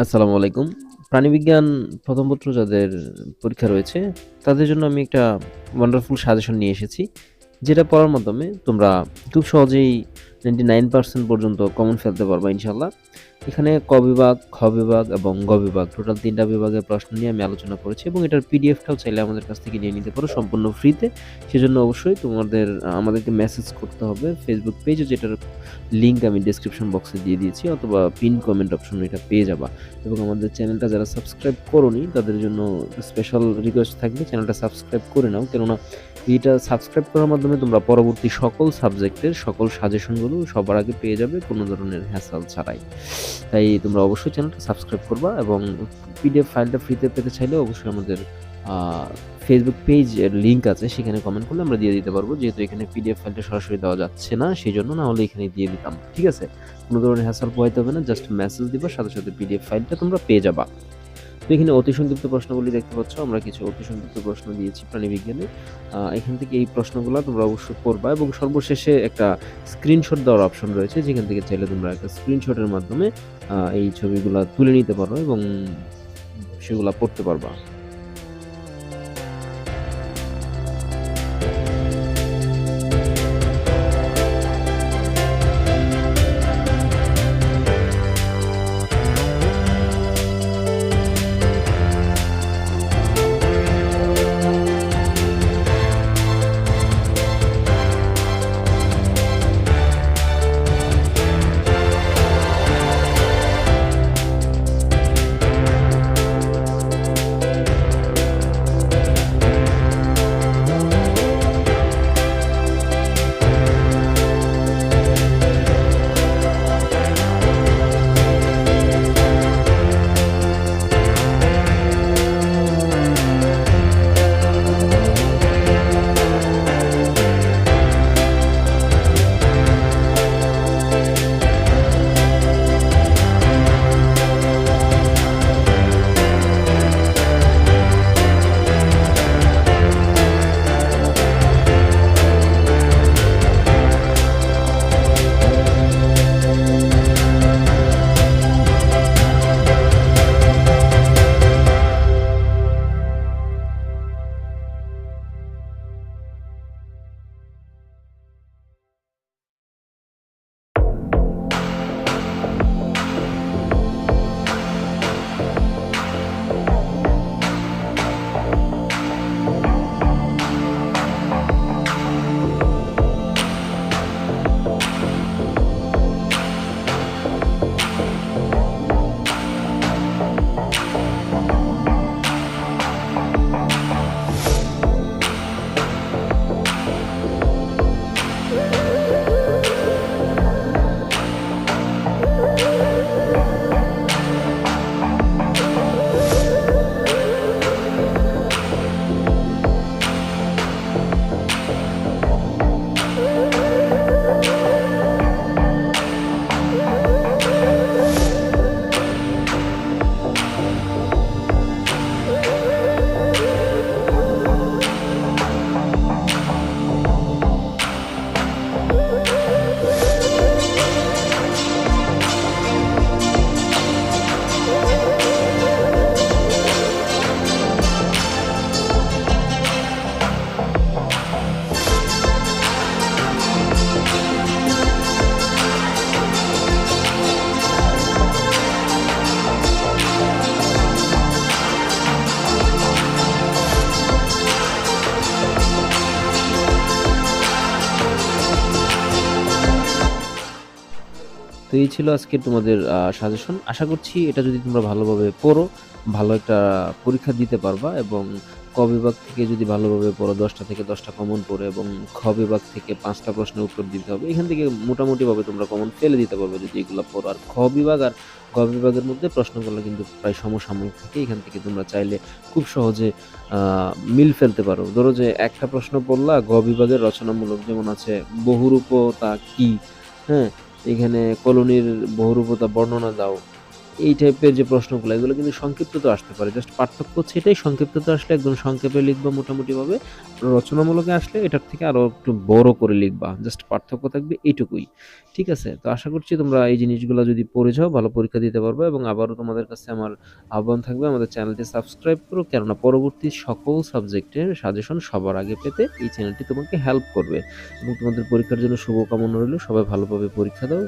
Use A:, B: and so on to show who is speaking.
A: আসসালামু আলাইকুম। প্রাণীবিজ্ঞান প্রথম পত্র যাদের পরীক্ষা রয়েছে, তাদের জন্য আমি একটা ওয়ান্ডারফুল সাজেশন নিয়ে এসেছি। যেটা পড়ার মাধ্যমে তোমরা খুব সহজেই 99% পর্যন্ত কমন ফেলতে পারবা ইনশাআল্লাহ। এখানে ক বিভাগ, খ বিভাগ এবং গ বিভাগ টোটাল ৩ টা বিভাগের প্রশ্ন নিয়ে আমি আলোচনা করেছি এবং এটার পিডিএফটাও চাইলে আমাদের কাছ থেকে নিয়ে নিতে পারো সম্পূর্ণ ফ্রিতে। সেজন্য অবশ্যই তোমাদের আমাদেরকে মেসেজ করতে হবে ফেসবুক পেজে যেটার লিঙ্ক আমি ডেসক্রিপশন বক্সে দিয়ে দিয়েছি অথবা পিন কমেন্ট অপশন এটা পেয়ে যাবা এবং আমাদের চ্যানেলটা যারা সাবস্ক্রাইব করোনি তাদের জন্য স্পেশাল রিকোয়েস্ট থাকবে চ্যানেলটা সাবস্ক্রাইব করে নাও কেননা এটা সাবস্ক্রাইব করার মাধ্যমে তোমরা পরবর্তী সকল সাবজেক্টের সকল সাজেশনগুলো সবার আগে পেয়ে যাবে কোনো ধরনের হ্যাসাল ছাড়াই। তাই তোমরা অবশ্যই চ্যানেলটা সাবস্ক্রাইব করবা এবং পিডিএফ ফাইলটা ফ্রিতে পেতে চাইলে অবশ্যই আমাদের ফেসবুক পেজ লিঙ্ক আছে, সেখানে কমেন্ট করলে আমরা দিয়ে দিতে পারব। যেহেতু এখানে পিডিএফ ফাইলটা সরাসরি দেওয়া যাচ্ছে না সেই জন্য না হলে এখানে দিয়ে দিতাম। ঠিক আছে? কোনো ধরনের হ্যাসাল পোহাইতে হবে না জাস্ট মেসেজ দিবা, সাথে সাথে পিডিএফ ফাইলটা তোমরা পেয়ে যাবা। তো এখানে অতি সংক্ষিপ্ত প্রশ্নগুলি দেখতে পাচ্ছ, আমরা কিছু অতি সংক্ষিপ্ত প্রশ্ন দিয়েছি প্রাণীবিজ্ঞানে এখান থেকে এই প্রশ্নগুলো তোমরা অবশ্যই করবা এবং সর্বশেষে একটা স্ক্রিনশট দেওয়ার অপশন রয়েছে, যেখান থেকে চাইলে তোমরা একটা স্ক্রিনশটের মাধ্যমে এই ছবিগুলো তুলে নিতে পারো এবং সেগুলো পড়তে পারবা। তো এই ছিল আজকে তোমাদের সাজেশন আশা করছি এটা যদি তোমরা ভালোভাবে পড়ো, ভালো একটা পরীক্ষা দিতে পারবা এবং ক বিভাগ থেকে যদি ভালোভাবে পড়ো, দশটা থেকে দশটা কমন পড়ে এবং খ বিভাগ থেকে পাঁচটা প্রশ্নের উত্তর দিতে হবে, এখান থেকে মোটামুটিভাবে তোমরা কমন ফেলে দিতে পারবে যদি এগুলো পড়ো। আর খ বিভাগ আর গ বিভাগের মধ্যে প্রশ্নগুলো কিন্তু প্রায় সমসাময়িক থাকে, এখান থেকে তোমরা চাইলে খুব সহজে মিল ফেলতে পারো। ধরো যে একটা প্রশ্ন পড়লা, গ বিভাগের রচনামূলক যেমন আছে, বহুরূপতা কি? হ্যাঁ এখানে কলোনির বহুরূপতা বর্ণনা দাও। এই টাইপের যে প্রশ্নগুলো, এগুলো কিন্তু সংক্ষিপ্ত তো আসতে পারে। জাস্ট পার্থক্য হচ্ছে এটাই সংক্ষিপ্ত তো আসলে একদম সংক্ষেপে লিখবা মোটামুটিভাবে। রচনামূলকে আসলে এটার থেকে আরও একটু বড় করে লিখবা। জাস্ট পার্থক্য থাকবে এইটুকুই। ঠিক আছে? তো আশা করছি তোমরা এই জিনিসগুলো যদি পড়ে যাও, ভালো পরীক্ষা দিতে পারবে এবং আবারও তোমাদের কাছে আমার আহ্বান থাকবে, আমাদের চ্যানেলটি সাবস্ক্রাইব করো। কেননা পরবর্তী সকল সাবজেক্টের সাজেশন সবার আগে পেতে এই চ্যানেলটি তোমাকে হেল্প করবে। এবং তোমাদের পরীক্ষার জন্য শুভকামনা রইল। সবাই ভালোভাবে পরীক্ষা দাও।